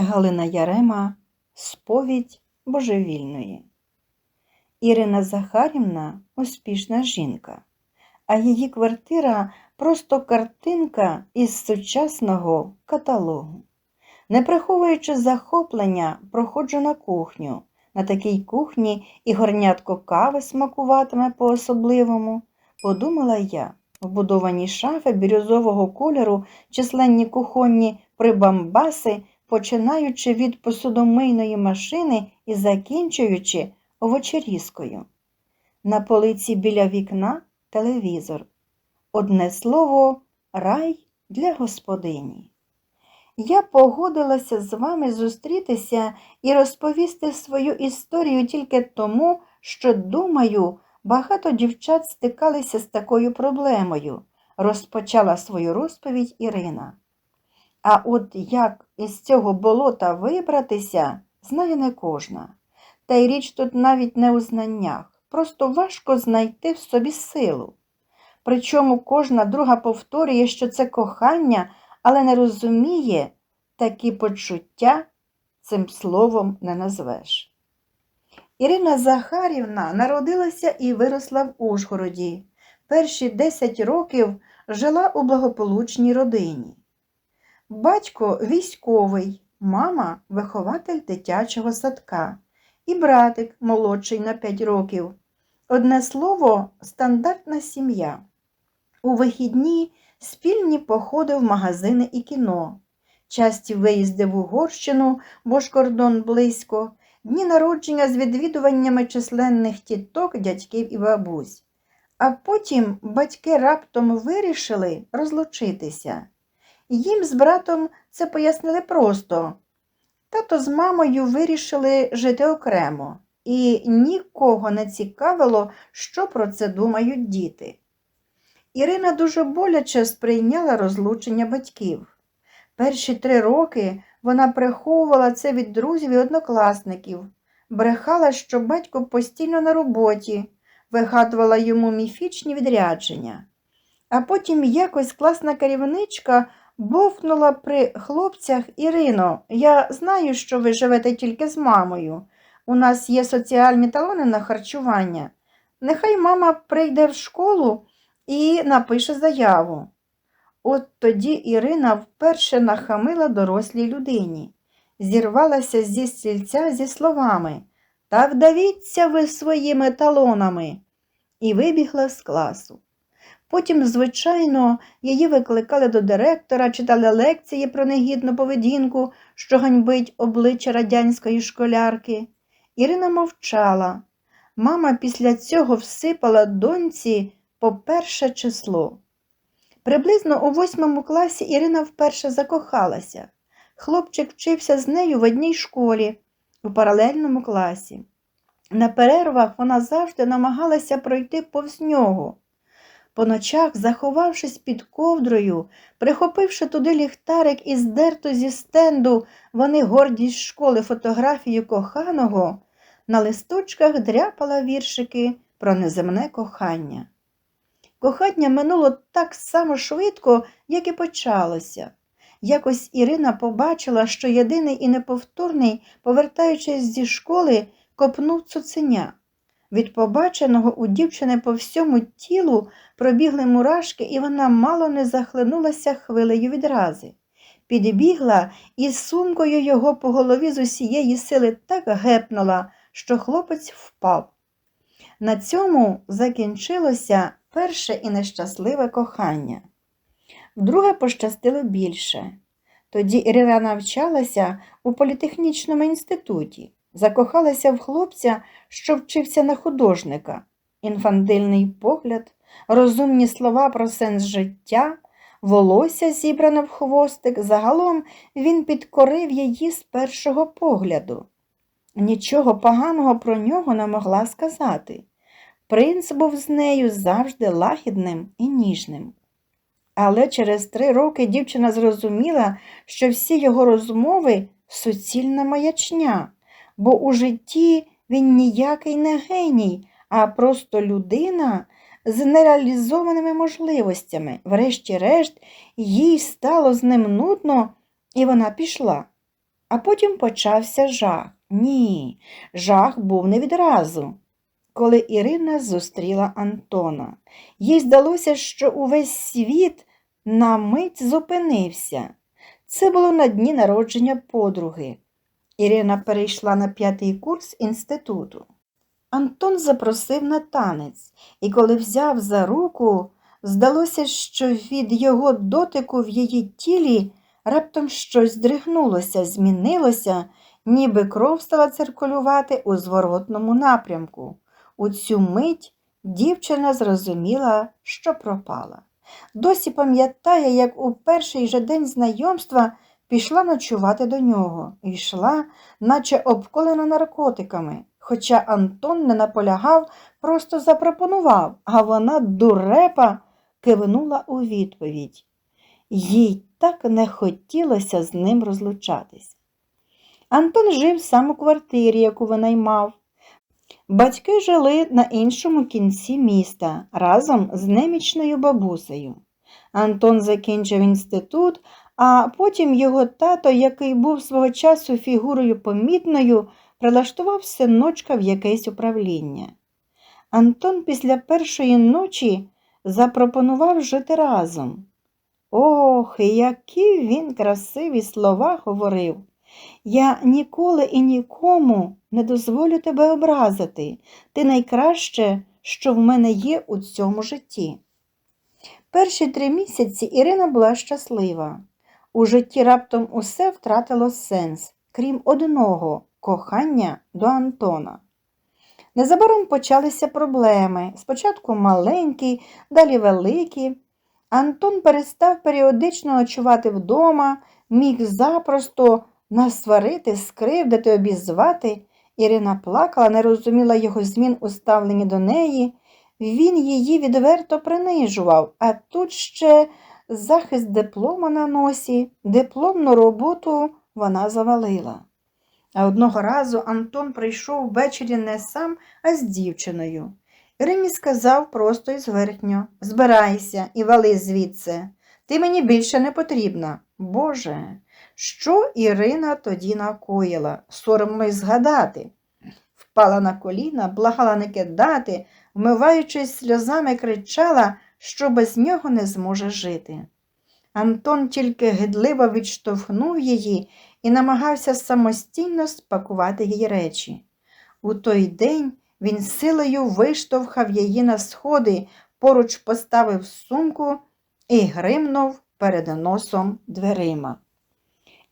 Галина Ярема Сповідь божевільної. Ірина Захарівна успішна жінка, а її квартира просто картинка із сучасного каталогу. Не приховуючи захоплення, проходжу на кухню. На такій кухні і горнятко кави смакуватиме по-особливому, подумала я. Вбудовані шафи бірюзового кольору, численні кухонні прибамбаси, починаючи від посудомийної машини і закінчуючи овочерізкою. На полиці біля вікна телевізор. Одне слово рай для господині. Я погодилася з вами зустрітися і розповісти свою історію тільки тому, що, думаю, багато дівчат стикалися з такою проблемою, розпочала свою розповідь Ірина. А от як із цього болота вибратися, знає не кожна. Та й річ тут навіть не у знаннях, просто важко знайти в собі силу. Причому кожна друга повторює, що це кохання, але не розуміє, такі почуття цим словом не назвеш. Ірина Захарівна народилася і виросла в Ужгороді. Перші 10 років жила у благополучній родині. Батько військовий, мама вихователь дитячого садка і братик молодший на 5 років. Одне слово, стандартна сім'я. У вихідні спільні походи в магазини і кіно, часті виїзди в Угорщину, бо ж кордон близько, дні народження з відвідуваннями численних тіток, дядьків і бабусь. А потім батьки раптом вирішили розлучитися. Їм з братом це пояснили просто. Тато з мамою вирішили жити окремо, і нікого не цікавило, що про це думають діти. Ірина дуже боляче сприйняла розлучення батьків. Перші три роки вона приховувала це від друзів і однокласників, брехала, що батько постійно на роботі, вигадувала йому міфічні відрядження. А потім якось класна керівничка бовкнула при хлопцях Ірино, я знаю, що ви живете тільки з мамою. У нас є соціальні талони на харчування. Нехай мама прийде в школу і напише заяву. От тоді Ірина вперше нахамила дорослій людині, зірвалася зі стільця зі словами Та вдавіться ви своїми талонами, і вибігла з класу. Потім, звичайно, її викликали до директора, читали лекції про негідну поведінку, що ганьбить обличчя радянської школярки. Ірина мовчала. Мама після цього всипала доньці по перше число. Приблизно у восьмому класі Ірина вперше закохалася. Хлопчик вчився з нею в одній школі, у паралельному класі. На перервах вона завжди намагалася пройти повз нього. По ночах, заховавшись під ковдрою, прихопивши туди ліхтарик і здерту зі стенду, вони гордість школи фотографію коханого, на листочках дряпала віршики про неземне кохання. Кохання минуло так само швидко, як і почалося. Якось Ірина побачила, що єдиний і неповторний, повертаючись зі школи, копнув цуценя. Від побаченого у дівчини по всьому тілу пробігли мурашки, і вона мало не захлинулася хвилею відрази. Підбігла і сумкою його по голові з усієї сили так гепнула, що хлопець впав. На цьому закінчилося перше і нещасливе кохання. Вдруге пощастило більше. Тоді Ірина навчалася у політехнічному інституті, закохалася в хлопця, що вчився на художника, інфантильний погляд, розумні слова про сенс життя, волосся зібране в хвостик, загалом він підкорив її з першого погляду. Нічого поганого про нього не могла сказати. Принц був з нею завжди лагідним і ніжним. Але через три роки дівчина зрозуміла, що всі його розмови суцільна маячня, бо у житті він ніякий не геній, а просто людина з нереалізованими можливостями. Врешті-решт, їй стало з ним нудно, і вона пішла. А потім почався жах. Ні, жах був не відразу. Коли Ірина зустріла Антона, їй здалося, що увесь світ на мить зупинився. Це було на дні народження подруги. Ірина перейшла на п'ятий курс інституту. Антон запросив на танець, і коли взяв за руку, здалося, що від його дотику в її тілі раптом щось здригнулося, змінилося, ніби кров стала циркулювати у зворотному напрямку. У цю мить дівчина зрозуміла, що пропала. Досі пам'ятає, як у перший же день знайомства пішла ночувати до нього, йшла, наче обколена наркотиками. Хоча Антон не наполягав, просто запропонував, а вона дурепа кивнула у відповідь. Їй так не хотілося з ним розлучатись. Антон жив сам у квартирі, яку винаймав. Батьки жили на іншому кінці міста разом з немічною бабусею. Антон закінчив інститут, а потім його тато, який був свого часу фігурою помітною, прилаштував синочка в якесь управління. Антон після першої ночі запропонував жити разом. Ох, які він красиві слова говорив. Я ніколи і нікому не дозволю тебе образити. Ти найкраще, що в мене є у цьому житті. Перші три місяці Ірина була щаслива. У житті раптом усе втратило сенс, крім одного кохання до Антона. Незабаром почалися проблеми. Спочатку маленькі, далі великі. Антон перестав періодично ночувати вдома, міг запросто насварити, скривдити, обізвати. Ірина плакала, не розуміла його змін у ставленні до неї. Він її відверто принижував, а тут ще захист диплома на носі, дипломну роботу вона завалила. А одного разу Антон прийшов ввечері не сам, а з дівчиною. Ірині сказав просто і зверхньо Збирайся і вали звідси. Ти мені більше не потрібна. Боже, що Ірина тоді накоїла, соромно й згадати. Впала на коліна, благала не кидати, вмиваючись сльозами, кричала, що без нього не зможе жити. Антон тільки гидливо відштовхнув її і намагався самостійно спакувати її речі. У той день він силою виштовхав її на сходи, поруч поставив сумку і гримнув перед носом дверима.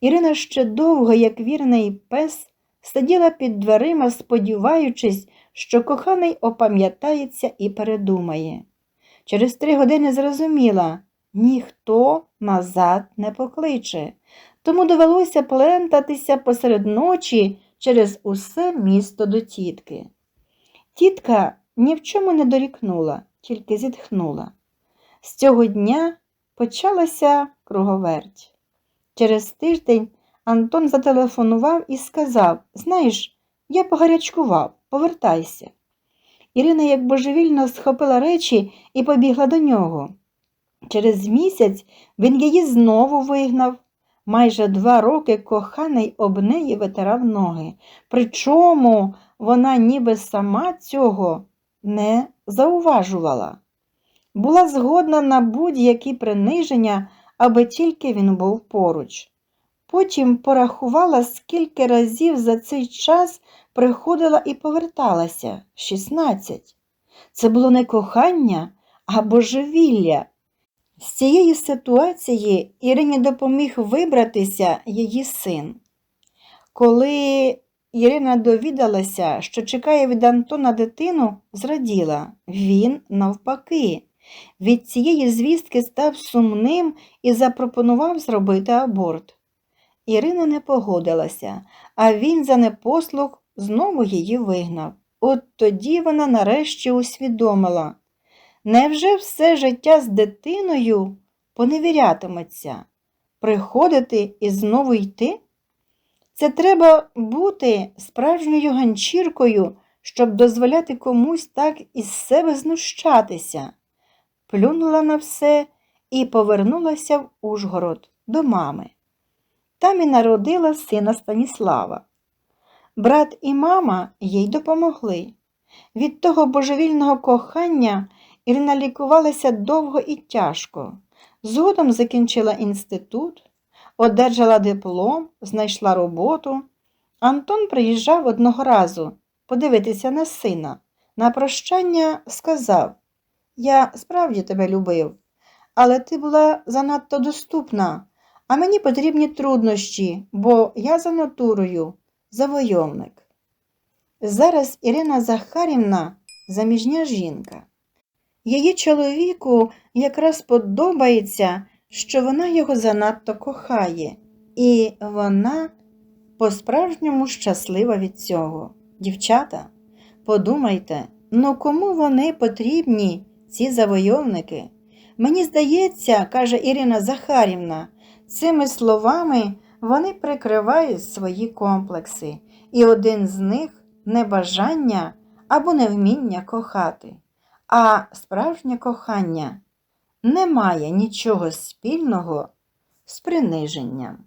Ірина ще довго, як вірний пес, сиділа під дверима, сподіваючись, що коханий опам'ятається і передумає. Через три години зрозуміла, ніхто назад не покличе, тому довелося плентатися посеред ночі через усе місто до тітки. Тітка ні в чому не дорікнула, тільки зітхнула. З цього дня почалася круговерть. Через тиждень Антон зателефонував і сказав Знаєш, я погарячкував, повертайся. Ірина, як божевільно, схопила речі і побігла до нього. Через місяць він її знову вигнав. Майже два роки коханий об неї витирав ноги. Причому вона ніби сама цього не зауважувала. Була згодна на будь-які приниження, аби тільки він був поруч. Потім порахувала, скільки разів за цей час приходила і поверталася 16. Це було не кохання, а божевілля. З цієї ситуації Ірині допоміг вибратися її син. Коли Ірина довідалася, що чекає від Антона дитину, зраділа. Він, навпаки, від цієї звістки став сумним і запропонував зробити аборт. Ірина не погодилася, а він за непослух знову її вигнав. От тоді вона нарешті усвідомила. Невже все життя з дитиною поневірятиметься? Приходити і знову йти? Це треба бути справжньою ганчіркою, щоб дозволяти комусь так із себе знущатися. Плюнула на все і повернулася в Ужгород до мами. там і народила сина Станіслава. Брат і мама їй допомогли. Від того божевільного кохання Ірина лікувалася довго і тяжко. Згодом закінчила інститут, одержала диплом, знайшла роботу. Антон приїжджав одного разу подивитися на сина. На прощання сказав: Я справді тебе любив, але ти була занадто доступна, а мені потрібні труднощі, бо я за натурою завойовник. Зараз Ірина Захарівна заміжня жінка. Її чоловіку якраз подобається, що вона його занадто кохає, і вона по-справжньому щаслива від цього. Дівчата, подумайте, ну кому вони потрібні, ці завойовники? Мені здається, каже Ірина Захарівна, цими словами вони прикривають свої комплекси, і один з них небажання або невміння кохати. А справжнє кохання не має нічого спільного з приниженням.